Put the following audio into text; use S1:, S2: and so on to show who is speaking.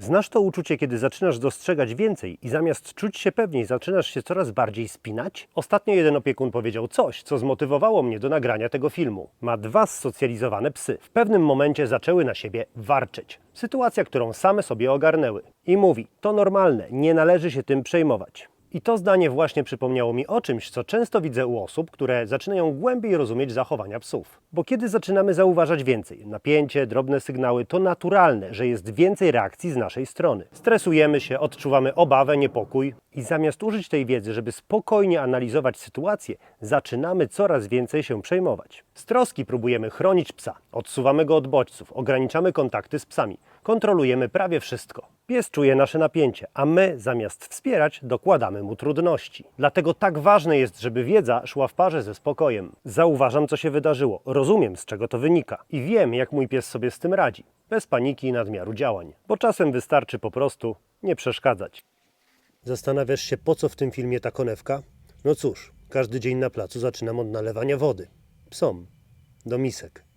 S1: Znasz to uczucie, kiedy zaczynasz dostrzegać więcej i zamiast czuć się pewniej, zaczynasz się coraz bardziej spinać? Ostatnio jeden opiekun powiedział coś, co zmotywowało mnie do nagrania tego filmu. Ma dwa zsocjalizowane psy. W pewnym momencie zaczęły na siebie warczeć. Sytuacja, którą same sobie ogarnęły. I mówi: To normalne, nie należy się tym przejmować. I to zdanie właśnie przypomniało mi o czymś, co często widzę u osób, które zaczynają głębiej rozumieć zachowania psów. Bo kiedy zaczynamy zauważać więcej, napięcie, drobne sygnały, to naturalne, że jest więcej reakcji z naszej strony. Stresujemy się, odczuwamy obawę, niepokój i zamiast użyć tej wiedzy, żeby spokojnie analizować sytuację, zaczynamy coraz więcej się przejmować. Z troski próbujemy chronić psa, odsuwamy go od bodźców, ograniczamy kontakty z psami, kontrolujemy prawie wszystko. Pies czuje nasze napięcie, a my zamiast wspierać, dokładamy mu trudności. Dlatego tak ważne jest, żeby wiedza szła w parze ze spokojem. Zauważam, co się wydarzyło, rozumiem, z czego to wynika i wiem, jak mój pies sobie z tym radzi. Bez paniki i nadmiaru działań. Bo czasem wystarczy po prostu nie przeszkadzać. Zastanawiasz się, po co w tym filmie ta konewka? No cóż, każdy dzień na placu zaczynam od nalewania wody. Psom. Do misek.